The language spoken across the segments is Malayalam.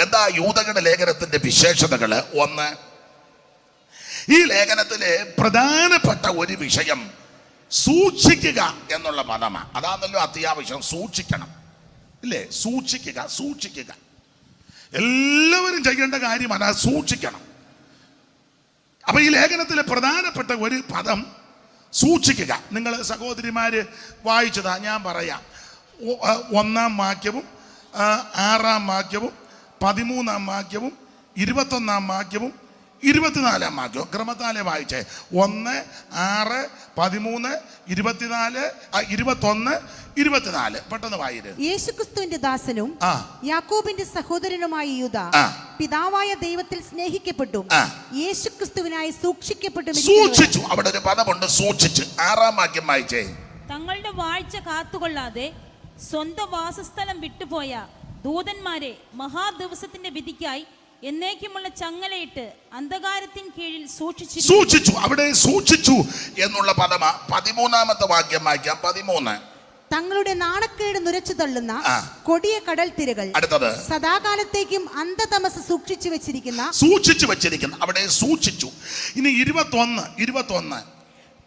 എന്താ യൂതകളുടെ ലേഖനത്തിന്റെ വിശേഷതകൾ ഒന്ന് ഈ ലേഖനത്തിലെ പ്രധാനപ്പെട്ട ഒരു വിഷയം സൂക്ഷിക്കുക എന്നുള്ള പദമാണ് അതാണല്ലോ അത്യാവശ്യം സൂക്ഷിക്കണം. ഇല്ലേ? സൂക്ഷിക്കുക സൂക്ഷിക്കുക. എല്ലാവരും ചെയ്യേണ്ട കാര്യമാണ് സൂക്ഷിക്കണം. അപ്പൊ ഈ ലേഖനത്തിലെ പ്രധാനപ്പെട്ട ഒരു പദം സൂക്ഷിക്കുക. നിങ്ങൾ സഹോദരിമാര് വായിച്ചതാ ഞാൻ പറയാം. ഒന്നാം വാക്യവും ആറാം വാക്യവും പതിമൂന്നാം വാക്യവും ഇരുപത്തൊന്നാം വാക്യവും ഇരുപത്തിനാലാം വാക്യവും. ക്രമത്താലെ വായിച്ചേ. ഒന്ന് ആറ് പതിമൂന്ന് ഇരുപത്തിനാല് ആ, ഇരുപത്തൊന്ന് ഇരുപത്തിനാല്. പെട്ടെന്ന് വായിര്. യേശുക്രിസ്തുവിന്റെ ദാസനും യാക്കോബിന്റെ സഹോദരനുമായ യൂത പിതാവായ ദൈവത്തിൽ സ്നേഹിക്കപ്പെട്ടു. യേശുക്രിസ്തുവിനായി സൂക്ഷിക്കപ്പെട്ടു സൂക്ഷിച്ചു. അവിടെ ഒരു പദമുണ്ട് സൂക്ഷിച്ച്. ആറാം വാക്യം വായിച്ചേ. തങ്ങളുടെ വാഴ്ച കാത്തുകൊള്ളാതെ സ്വന്തം വാസസ്ഥലം വിട്ടുപോയ ദൂതന്മാരെ മഹാദിവസത്തിന്റെ വിധിക്കായി എന്നേക്കുമുള്ള ചങ്ങലയിട്ട് അന്ധകാരത്തിൻ കീഴിൽ സൂക്ഷിച്ചു സൂക്ഷിച്ചു അവിടെ സൂക്ഷിച്ചു എന്നുള്ള പദമ. പതിമൂന്നാമത്തെ വാക്യം വായിക്കാം. പതിമൂന്ന്. തങ്ങളുടെ നാണക്കേട് നുരച്ചു തള്ളുന്ന കൊടിയ കടൽ തിരകൾ അടുത്തത്. സദാകാലത്തേക്കും അന്ധതമസ് സൂക്ഷിച്ചു വെച്ചിരിക്കുന്ന സൂക്ഷിച്ചു വെച്ചിരിക്കുന്ന. അവിടെ സൂക്ഷിച്ചു. ഇനി ഇരുപത്തൊന്ന് ഇരുപത്തൊന്ന്.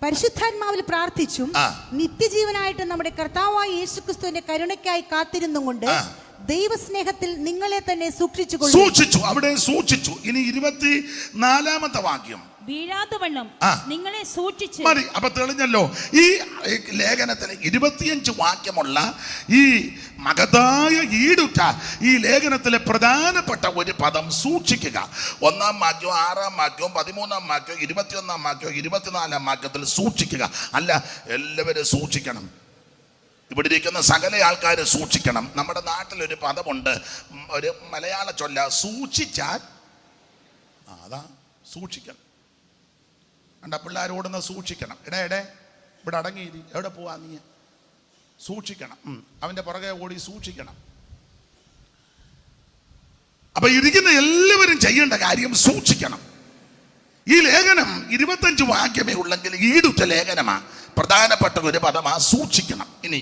പരിശുദ്ധാത്മാവിൽ പ്രാർത്ഥിച്ചും നിത്യജീവനായിട്ട് നമ്മുടെ കർത്താവായ യേശുക്രിസ്തുവിന്റെ കരുണയ്ക്കായി കാത്തിരുന്നുകൊണ്ട് കൊണ്ട്. ദൈവസ്നേഹത്തിൽ നിങ്ങളെ തന്നെ സൂക്ഷിച്ചു സൂക്ഷിച്ചു അവിടെ സൂക്ഷിച്ചു. ഇനി ഇരുപത്തി നാലാമത്തെ വാക്യം. വീരാതുവണ്ണം നിങ്ങളെ സൂക്ഷിച്ചു. മതി അപ്പൊ തെളിഞ്ഞല്ലോ. ഈ ലേഖനത്തിന് ഇരുപത്തിയഞ്ച് വാക്യമുള്ള ഈ മകതായ ഈടുറ്റ ഈ ലേഖനത്തിലെ പ്രധാനപ്പെട്ട ഒരു പദം സൂക്ഷിക്കുക. ഒന്നാം വാക്യം ആറാം വാക്യം പതിമൂന്നാം വാക്യം ഇരുപത്തിയൊന്നാം വാക്യം ഇരുപത്തിനാലാം വാക്യത്തിൽ സൂക്ഷിക്കുക. അല്ല എല്ലാവരും സൂക്ഷിക്കണം. ഇവിടെ ഇരിക്കുന്ന സകല ആൾക്കാർ സൂക്ഷിക്കണം. നമ്മുടെ നാട്ടിലൊരു പദമുണ്ട് ഒരു മലയാള ചൊല്ല സൂക്ഷിച്ചാൽ അതാ സൂക്ഷിക്കണം. കണ്ട പിള്ളേരോടുന്ന് സൂക്ഷിക്കണം. എടേ എടേ ഇവിടെ അടങ്ങിയിരി എവിടെ പോവാ നീ? സൂക്ഷിക്കണം. അവന്റെ പുറകെ ഓടി സൂക്ഷിക്കണം. അപ്പൊ ഇരിക്കുന്ന എല്ലാവരും ചെയ്യേണ്ട കാര്യം സൂക്ഷിക്കണം. ഈ ലേഖനം ഇരുപത്തഞ്ച് വാക്യമേ ഉള്ളെങ്കിൽ ഈടുറ്റ ലേഖനമാ. പ്രധാനപ്പെട്ട ഒരു പദമാ സൂക്ഷിക്കണം. ഇനി